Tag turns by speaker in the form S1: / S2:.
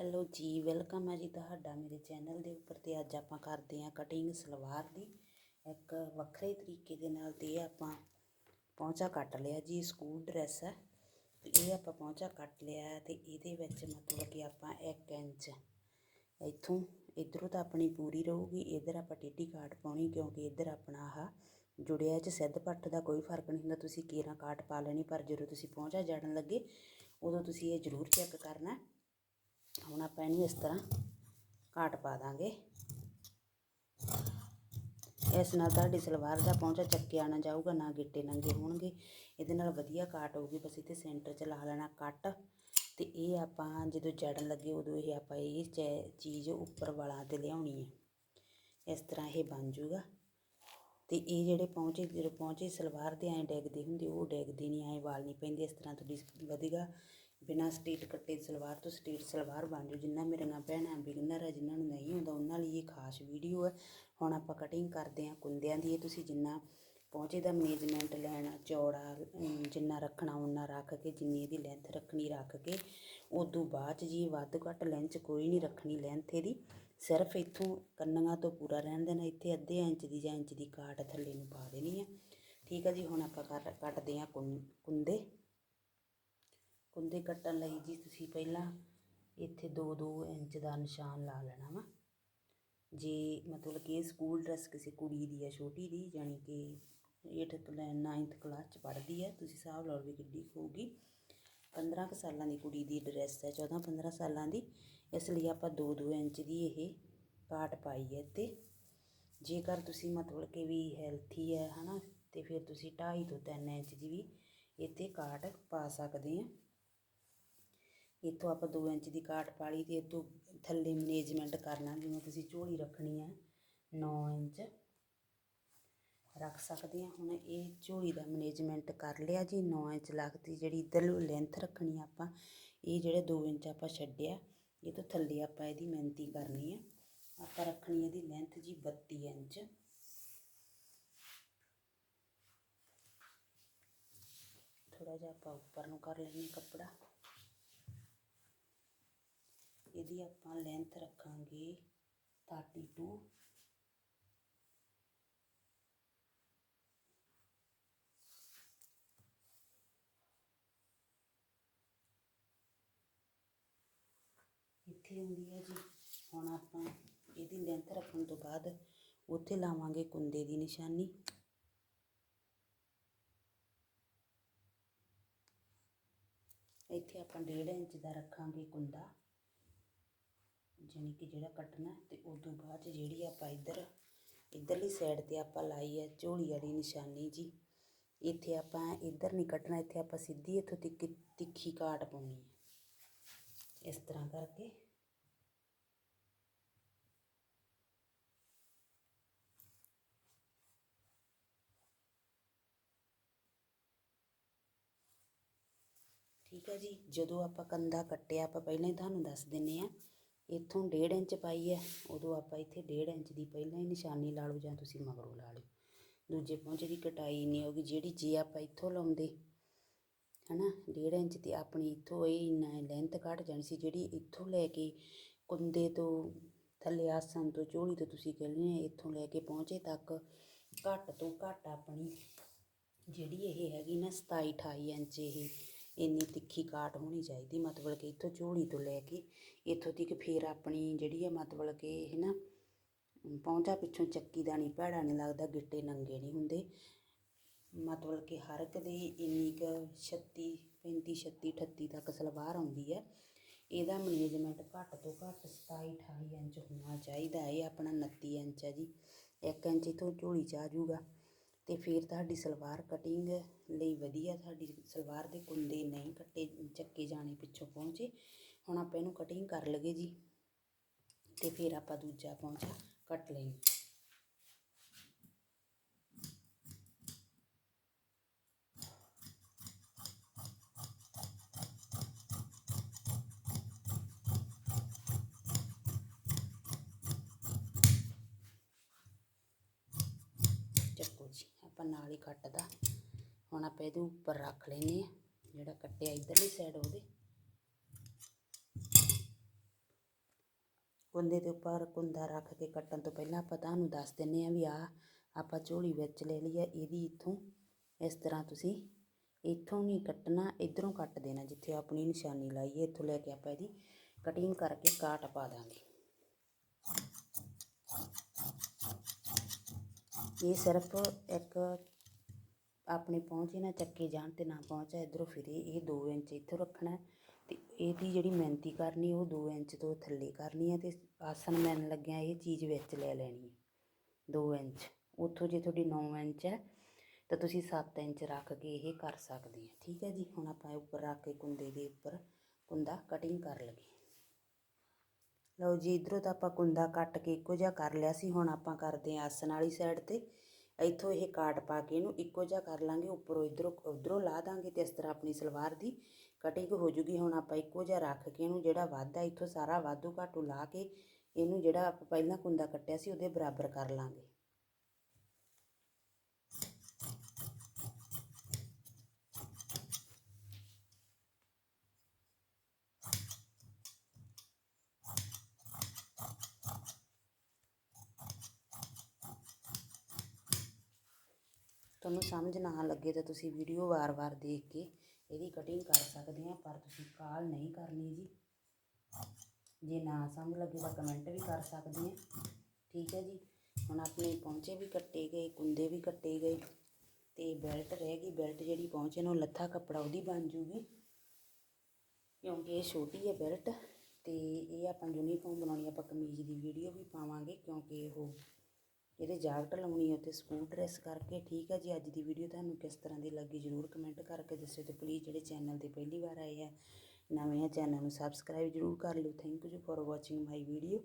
S1: Hello ਜੀ, welcome ਹੈ ਜੀ ਤੁਹਾਡਾ ਮੇਰੇ ਚੈਨਲ ਦੇ ਉੱਪਰ ਤੇ ਅੱਜ ਆਪਾਂ ਕਰਦੇ ਹਾਂ ਕਟਿੰਗ ਸਲਵਾਰ ਦੀ। ਇੱਕ ਵੱਖਰੇ ਤਰੀਕੇ ਦੇ ਨਾਲ ਤੇ ਇਹ ਆਪਾਂ ਪਹੁੰਚਾ ਕੱਟ ਲਿਆ ਜੀ ਸਕੂਲ ਡਰੈਸ ਹੈ। ਇਹ ਆਪਾਂ ਪਹੁੰਚਾ ਕੱਟ ਲਿਆ ਹੈ ਤੇ ਇਹਦੇ ਵਿੱਚ ਮਤਲਬ ਕਿ ਆਪਾਂ 1 ਇੰਚ ਇੱਥੋਂ ਇਧਰੋਂ ਤਾਂ ਆਪਣੀ ਪੂਰੀ ਰਹੂਗੀ, ਇਧਰ ਆਪਾਂ ਟੇਢੀ ਕਾਟ ਪਾਉਣੀ ਕਿਉਂਕਿ ਇਧਰ ਆਪਣਾ ਆਹ ਜੁੜਿਆ ਚ ਸਿੱਧ ਪੱਟ ਦਾ ਕੋਈ ਫ਼ਰਕ ਨਹੀਂ ਹੁੰਦਾ, ਤੁਸੀਂ ਕੇਰਾਂ ਕਾਟ ਪਾ ਲੈਣੀ ਪਰ ਜਦੋਂ ਤੁਸੀਂ ਪਹੁੰਚਾ ਜੜਨ ਲੱਗੇ ਉਦੋਂ ਤੁਸੀਂ ਇਹ ਜ਼ਰੂਰ ਚੈੱਕ ਕਰਨਾ ਹੁਣ ਆਪਾਂ ਇਹਨੂੰ ਇਸ ਤਰ੍ਹਾਂ ਕਾਟ ਪਾ ਦਾਂਗੇ। ਇਸ ਨਾਲ ਤੁਹਾਡੀ ਸਲਵਾਰ ਦਾ ਪਹੁੰਚਾ ਚੱਕਿਆ ਨਾ ਜਾਊਗਾ, ਨਾ ਗਿੱਟੇ ਨੰਗੇ ਹੋਣਗੇ। ਇਹਦੇ ਨਾਲ ਵਧੀਆ ਕਾਟ ਹੋਊਗੀ, ਬਸ ਇੱਥੇ ਸੈਂਟਰ 'ਚ ਲਾ ਲੈਣਾ ਕੱਟ। ਤੇ ਇਹ ਆਪਾਂ ਜਦੋਂ ਜੜਨ ਲੱਗੇ, ਉਦੋਂ ਇਹ ਆਪਾਂ ਇਹ ਚੀਜ਼ ਉੱਪਰ ਵਾਲਾਂ ਤੇ ਲਿਆਉਣੀ ਹੈ। ਇਸ ਤਰ੍ਹਾਂ ਇਹ ਬਣ ਜਾਊਗਾ। ਤੇ ਇਹ ਜਿਹੜੇ ਪਹੁੰਚੇ ਜਿਹੜੇ ਪਹੁੰਚੇ ਸਲਵਾਰ ਦੇ ਐਂ ਡਿੱਗਦੇ ਹੁੰਦੇ, ਉਹ ਡਿੱਗਦੇ ਨਹੀਂ, ਐਂ ਵਾਲ ਨਹੀਂ ਪੈਂਦੇ। ਇਸ ਤਰ੍ਹਾਂ ਤੁਹਾਡੀ ਵਧੀਆ ਬਿਨਾਂ ਸਟੇਟ ਕੱਟੇ ਸਲਵਾਰ ਤੋਂ ਸਟੇਟ ਸਲਵਾਰ ਬਣ ਜਾਓ। ਜਿੰਨਾ ਮੇਰੀਆਂ ਭੈਣਾਂ ਬਿਗਨਰ ਹੈ ਜਿਨ੍ਹਾਂ ਨੂੰ ਨਹੀਂ ਆਉਂਦਾ, ਉਹਨਾਂ ਲਈ ਇਹ ਖਾਸ ਵੀਡੀਓ ਹੈ ਹੁਣ ਆਪਾਂ ਕਟਿੰਗ ਕਰਦੇ ਹਾਂ ਕੁੰਦਿਆਂ ਦੀ। ਇਹ ਤੁਸੀਂ ਜਿੰਨਾ ਪਹੁੰਚੇ ਦਾ ਮੇਜਰਮੈਂਟ ਲੈਣਾ, ਚੌੜਾ ਜਿੰਨਾ ਰੱਖਣਾ ਉਹਨਾਂ ਰੱਖ ਕੇ, ਜਿੰਨੀ ਇਹਦੀ ਲੈਂਥ ਰੱਖਣੀ ਰੱਖ ਕੇ, ਉਦੋਂ ਬਾਅਦ 'ਚ ਜੀ ਵੱਧ ਘੱਟ ਲੈਂਥ ਕੋਈ ਨਹੀਂ ਰੱਖਣੀ। ਲੈਂਥ ਇਹਦੀ ਸਿਰਫ ਇੱਥੋਂ ਕੰਨੀਆਂ ਤੋਂ ਪੂਰਾ ਰਹਿਣ ਦੇਣਾ। ਇੱਥੇ ਅੱਧੇ ਇੰਚ ਦੀ ਜਾਂ ਇੰਚ ਦੀ ਕਾਟ ਥੱਲੇ ਨੂੰ ਪਾ ਦੇਣੀ ਹੈ ਠੀਕ ਹੈ ਜੀ, ਹੁਣ ਆਪਾਂ ਕਰ, ਕੱਟਦੇ ਹਾਂ ਕੁੰ- ਕੁੰਦੇ। ਕੁੰਦੇ ਕੱਟਣ ਲਈ ਜੀ ਤੁਸੀਂ ਪਹਿਲਾਂ ਇੱਥੇ 2-2 ਇੰਚ ਦਾ ਨਿਸ਼ਾਨ ਲਾ ਲੈਣਾ ਵਾ। ਜੇ ਮਤਲਬ ਕਿ ਸਕੂਲ ਡਰੈਸ ਕਿਸੇ ਕੁੜੀ ਦੀ ਹੈ ਛੋਟੀ ਦੀ, ਜਾਣੀ ਕਿ 8th 9th ਕਲਾਸ ਚ ਪੜ੍ਹਦੀ ਹੈ ਤੁਸੀਂ ਹਿਸਾਬ ਲਾ ਲਓ ਵੀ ਕਿੱਡੀ ਹੋਊਗੀ। 15 ਕੁ ਸਾਲਾਂ ਦੀ ਕੁੜੀ ਦੀ ਡਰੈਸ ਹੈ 14-15 ਸਾਲਾਂ ਦੀ। ਇਸ ਲਈ ਆਪਾਂ 2-2 ਇੰਚ ਦੀ ਇਹ ਕਾਟ ਪਾਈ ਹੈ ਤੇ ਜੇਕਰ ਤੁਸੀਂ ਮਤਲਬ ਕਿ ਵੀ ਹੈਲਥੀ ਹੈ ਹਨਾ, ਤੇ ਫਿਰ ਤੁਸੀਂ 2.5 ਤੋਂ 3 ਇੰਚ ਦੀ ਵੀ ਇੱਥੇ ਕਾਟ ਪਾ ਸਕਦੇ ਆ। ਇੱਥੋਂ ਆਪਾਂ 2 ਇੰਚ ਦੀ ਕਾਟ ਪਾ ਲਈ ਤੇ ਇਤੋਂ ਥੱਲੇ ਮੈਨੇਜਮੈਂਟ ਕਰਨਾ, ਜਿਵੇਂ ਤੁਸੀਂ ਝੋਲੀ ਰੱਖਣੀ ਹੈ 9 ਇੰਚ। ਰੱਖ ਸਕਦੇ ਆ ਹੁਣ ਇਹ ਝੋਲੀ ਦਾ ਮੈਨੇਜਮੈਂਟ ਕਰ ਲਿਆ ਜੀ 9 ਇੰਚ ਲੱਗਦੀ ਜਿਹੜੀ ਇੱਧਰ ਲੈਂਥ ਰੱਖਣੀ ਆਪਾਂ, ਇਹ ਜਿਹੜੇ 2 ਇੰਚ ਆਪਾਂ ਛੱਡਿਆ, ਇਹ ਤੋਂ ਥੱਲੇ ਆਪਾਂ ਇਹਦੀ ਮਿਹਨਤੀ ਕਰਨੀ ਹੈ। ਆਪਾਂ ਰੱਖਣੀ ਇਹਦੀ ਲੈਂਥ ਜੀ 32 ਇੰਚ। ਥੋੜਾ ਜਿਹਾ ਆਪਾਂ ਉੱਪਰ ਨੂੰ ਕਰ ਲੈਣੀ ਕੱਪੜਾ। ਇਹਦੀ ਆਪਾਂ ਲੈਂਥ ਰੱਖਾਂਗੇ 32 ਇੱਥੇ ਹੁੰਦੀ ਹੈ ਜੀ, ਹੁਣ ਆਪਾਂ ਇਹਦੀ ਲੈਂਥ ਰੱਖਣ ਤੋਂ ਬਾਅਦ ਉੱਥੇ ਲਾਵਾਂਗੇ ਕੁੰਦੇ ਦੀ ਨਿਸ਼ਾਨੀ। ਇੱਥੇ ਆਪਾਂ 1.5 ਇੰਚ ਦਾ ਰੱਖਾਂਗੇ ਕੁੰਦਾ। ਜਾਣੀ ਕਿ ਜਿਹੜਾ ਕੱਟਣਾ ਤੇ ਉਸ ਤੋਂ ਬਾਅਦ 'ਚ ਜਿਹੜੀ ਆਪਾਂ ਇੱਧਰ, ਇੱਧਰਲੀ ਸਾਈਡ ਤੇ ਆਪਾਂ ਲਾਈ ਹੈ ਝੋਲੀ ਵਾਲੀ ਨਿਸ਼ਾਨੀ ਜੀ, ਇੱਥੇ ਆਪਾਂ ਇੱਧਰ ਨਹੀਂ ਕੱਟਣਾ, ਇੱਥੇ ਆਪਾਂ ਸਿੱਧੀ ਇੱਥੋਂ ਤਿੱਖੀ ਤਿੱਖੀ ਕਾਟ ਪਾਉਣੀ ਹੈ ਇਸ ਤਰ੍ਹਾਂ ਕਰਕੇ। ਠੀਕ ਹੈ ਜੀ, ਜਦੋਂ ਆਪਾਂ ਕੰਦਾ ਕੱਟਿਆ, ਆਪਾਂ ਪਹਿਲਾਂ ਹੀ ਤੁਹਾਨੂੰ ਦੱਸ ਦਿੰਨੇ ਆ ਇੱਥੋਂ ਡੇਢ ਇੰਚ ਪਾਈ ਹੈ, ਉਦੋਂ ਆਪਾਂ ਇੱਥੇ ਡੇਢ ਇੰਚ ਦੀ ਪਹਿਲਾਂ ਹੀ ਨਿਸ਼ਾਨੀ ਲਾ ਲਓ ਜਾਂ ਤੁਸੀਂ ਮਗਰੋਂ ਲਾ ਲਓ। ਦੂਜੇ ਪਹੁੰਚੇ ਦੀ ਕਟਾਈ ਨਹੀਂ ਹੋਗੀ ਜਿਹੜੀ ਜੇ ਆਪਾਂ ਇੱਥੋਂ ਲਾਉਂਦੇ, ਹਨਾ, ਡੇਢ ਇੰਚ ਤੇ ਆਪਣੀ ਇੱਥੋਂ ਇਹ ਇੰਨਾ ਲੈਂਥ ਘਟ ਜਾਣੀ ਸੀ, ਜਿਹੜੀ ਇੱਥੋਂ ਲੈ ਕੇ ਕੁੰਦੇ ਤੋਂ ਥੱਲੇ ਆਸਨ ਤੋਂ ਝੋਲੀ ਤੋਂ ਤੁਸੀਂ ਕਹਿੰਦੇ ਆ ਇੱਥੋਂ ਲੈ ਕੇ ਪਹੁੰਚੇ ਤੱਕ ਘੱਟ ਤੋਂ ਘੱਟ ਆਪਣੀ ਜਿਹੜੀ ਇਹ ਹੈਗੀ ਨਾ 27 28 ਇੰਚ ਇਹ ਇੰਨੀ ਤਿੱਖੀ ਕਾਟ ਹੋਣੀ ਚਾਹੀਦੀ ਮਤਲਬ ਕਿ ਇੱਥੋਂ ਝੋਲੀ ਤੋਂ ਲੈ ਕੇ, ਇੱਥੋਂ ਤੱਕ ਫਿਰ ਆਪਣੀ ਜਿਹੜੀ ਹੈ ਮਤਲਬ ਕਿ ਹੈ ਨਾ ਪਹੁੰਚਾ ਪਿੱਛੋਂ ਚੱਕੀ ਦਾ ਨਹੀਂ ਭੈੜਾ ਨਹੀਂ ਲੱਗਦਾ, ਗਿੱਟੇ ਨੰਗੇ ਨਹੀਂ ਹੁੰਦੇ। ਮਤਲਬ ਕਿ ਹਰ ਇੱਕ ਦੀ ਇੰਨੀ ਕੁ 36 35 36 38 ਤੱਕ ਸਲਵਾਰ ਆਉਂਦੀ ਹੈ ਇਹਦਾ ਮੈਨੇਜਮੈਂਟ ਘੱਟ ਤੋਂ ਘੱਟ 27 28 ਇੰਚ ਹੋਣਾ ਚਾਹੀਦਾ, ਇਹ ਆਪਣਾ 29 ਇੰਚ ਹੈ ਜੀ। 1 ਇੰਚ ਇਥੋਂ ਝੋਲੀ ਚ ਆ ਜਾਊਗਾ। ਅਤੇ ਫਿਰ ਤੁਹਾਡੀ ਸਲਵਾਰ ਕਟਿੰਗ ਲਈ ਵਧੀਆ, ਤੁਹਾਡੀ ਸਲਵਾਰ ਦੇ ਕੁੰਦੇ ਨਹੀਂ ਕੱਟੇ, ਚੱਕੇ ਜਾਣੇ ਪਿੱਛੋਂ ਪਹੁੰਚੇ। ਹੁਣ ਆਪਾਂ ਇਹਨੂੰ ਕਟਿੰਗ ਕਰ ਲਗੇ ਜੀ ਅਤੇ ਫਿਰ ਆਪਾਂ ਦੂਜਾ ਪਹੁੰਚਾ ਕੱਟ ਲਈ ਚੱਕੋ ਜੀ ਆਪਾਂ ਨਾਲ ਹੀ ਕੱਟਦਾ। ਹੁਣ ਆਪਾਂ ਇਹਦੇ ਉੱਪਰ ਰੱਖ ਲੈਨੇ ਆ ਜਿਹੜਾ ਕੱਟਿਆ ਇਧਰਲੀ ਸਾਈਡ ਉਹਦੇ। ਕੁੰਦੇ ਦੇ ਉੱਪਰ ਕੁੰਦਾ ਰੱਖ ਕੇ ਕੱਟਣ ਤੋਂ ਪਹਿਲਾਂ ਆਪਾਂ ਤੁਹਾਨੂੰ ਦੱਸ ਦਿੰਨੇ ਆ ਵੀ ਆ ਆਪਾਂ ਝੋਲੀ ਵਿੱਚ ਲੈ ਲਈ ਆ, ਇਹਦੀ ਇੱਥੋਂ। ਇਸ ਤਰ੍ਹਾਂ ਤੁਸੀਂ ਇੱਥੋਂ ਨਹੀਂ ਕੱਟਣਾ, ਇਧਰੋਂ ਕੱਟ ਦੇਣਾ, ਜਿੱਥੇ ਆਪਣੀ ਨਿਸ਼ਾਨੀ ਲਾਈ ਹੈ, ਇੱਥੋਂ ਲੈ ਕੇ ਆਪਾਂ ਇਹਦੀ ਕਟਿੰਗ ਕਰਕੇ ਕਾਟ ਪਾ ਦਾਂਗੇ। ਇਹ ਸਿਰਫ ਇੱਕ ਆਪਣੇ ਪਹੁੰਚੇ ਨਾ ਚੱਕੇ ਜਾਣ ਤੇ ਨਾ ਪਹੁੰਚਾ, ਇਧਰੋਂ ਫਿਰੇ, ਇਹ 2 ਇੰਚ ਇੱਥੋਂ ਰੱਖਣਾ ਹੈ ਤੇ ਇਹਦੀ ਜਿਹੜੀ ਮਿਹਨਤੀ ਕਰਨੀ, ਉਹ 2 ਇੰਚ ਤੋਂ ਥੱਲੇ ਕਰਨੀ ਹੈ ਤੇ ਆਸਣ ਮੈਨ ਲੱਗਿਆ ਇਹ ਚੀਜ਼ ਵਿੱਚ ਲੈ ਲੈਣੀ ਹੈ। 2 ਇੰਚ, ਉੱਥੋਂ ਜੇ ਤੁਹਾਡੀ 9 ਇੰਚ ਹੈ, ਤਾਂ ਤੁਸੀਂ 7 ਇੰਚ ਰੱਖ ਕੇ ਇਹ ਕਰ ਸਕਦੇ ਆ ਠੀਕ ਹੈ ਜੀ, ਹੁਣ ਆਪਾਂ ਉੱਪਰ ਰੱਖ ਕੇ ਕੁੰਦੇ ਦੇ ਉੱਪਰ ਕੁੰਦਾ ਕਟਿੰਗ ਕਰ ਲਗੇ ਲਓ ਜੀ, ਇਧਰੋਂ ਤਾਂ ਆਪਾਂ ਕੁੰਦਾ ਕੱਟ ਕੇ ਇੱਕੋ ਜਿਹਾ ਕਰ ਲਿਆ ਸੀ, ਹੁਣ ਆਪਾਂ ਕਰਦੇ ਹਾਂ ਆਸਣ ਵਾਲੀ ਸਾਈਡ ਤੇ। ਇੱਥੋਂ ਇਹ ਕਾਟ ਪਾ ਕੇ ਇਹਨੂੰ ਇੱਕੋ ਜਿਹਾ ਕਰ ਲਾਂਗੇ, ਉੱਪਰੋਂ ਇਧਰੋਂ, ਉਧਰੋਂ ਲਾ ਦਾਂਗੇ ਤੇ ਇਸ ਤਰ੍ਹਾਂ ਆਪਣੀ ਸਲਵਾਰ ਦੀ ਕਟਿੰਗ ਹੋ ਜੂਗੀ। ਹੁਣ ਆਪਾਂ ਇੱਕੋ ਜਿਹਾ ਰੱਖ ਕੇ ਇਹਨੂੰ ਜਿਹੜਾ ਵਾਧਾ ਇੱਥੋਂ ਸਾਰਾ ਵਾਧੂ ਘਾਟੂ ਲਾ ਕੇ ਇਹਨੂੰ ਜਿਹੜਾ ਆਪਾਂ ਪਹਿਲਾਂ ਕੁੰਦਾ ਕੱਟਿਆ ਸੀ, ਉਹਦੇ ਬਰਾਬਰ ਕਰ ਲਾਂਗੇ। ਤੁਹਾਨੂੰ ਸਮਝ ਨਾ ਲੱਗੇ ਤਾਂ ਤੁਸੀਂ ਵੀਡੀਓ ਵਾਰ-ਵਾਰ ਦੇਖ ਕੇ ਇਹਦੀ ਕਟਿੰਗ ਕਰ ਸਕਦੇ ਆ, ਪਰ ਤੁਸੀਂ ਕਾਲ ਨਹੀਂ ਕਰਨੀ ਜੀ। ਜੇ ਨਾ ਸਮਝ ਲੱਗੇ ਤਾਂ ਕਮੈਂਟ ਵੀ ਕਰ ਸਕਦੇ ਆ। ਠੀਕ ਹੈ ਜੀ? ਹੁਣ ਆਪਣੇ ਪਹੁੰਚੇ ਵੀ ਕੱਟੇ ਗਏ, ਕੁੰਦੇ ਵੀ ਕੱਟੇ ਗਏ, ਤੇ ਬੈਲਟ ਰਹਿ ਗਈ। ਬੈਲਟ ਜਿਹੜੀ ਪਹੁੰਚੇ ਨੂੰ ਲੱਥਾ ਕੱਪੜਾ ਉਹਦੀ ਬਣ ਜੂਗੀ। ਕਿਉਂਕਿ ਇਹ ਛੋਟੀ ਹੈ ਬੈਲਟ ਤੇ ਇਹ ਆਪਾਂ ਯੂਨੀਫਾਰਮ ਬਣਾਉਣੀ, ਆਪਾਂ ਕਮੀਜ਼ ਦੀ ਵੀਡੀਓ ਵੀ ਪਾਵਾਂਗੇ, ਕਿਉਂਕਿ ਉਹ ਇਹਦੇ ਜਾਕਟ ਲਾਉਣੀ ਹੈ ਤੇ ਸਕੂਲ ਡਰੈਸ ਕਰਕੇ, ਠੀਕ ਹੈ ਜੀ? ਅੱਜ ਦੀ ਵੀਡੀਓ ਤੁਹਾਨੂੰ ਕਿਸ ਤਰ੍ਹਾਂ ਦੀ ਲੱਗੀ ਜਰੂਰ ਕਮੈਂਟ ਕਰਕੇ ਦੱਸਿਓ ਤੇ ਪਲੀਜ਼ ਜਿਹੜੇ ਚੈਨਲ ਤੇ ਪਹਿਲੀ ਵਾਰ ਆਏ ਆ, ਨਵੇਂ ਆ ਚੈਨਲ ਨੂੰ ਸਬਸਕ੍ਰਾਈਬ ਜਰੂਰ ਕਰ ਲਿਓ। Thank you for watching my video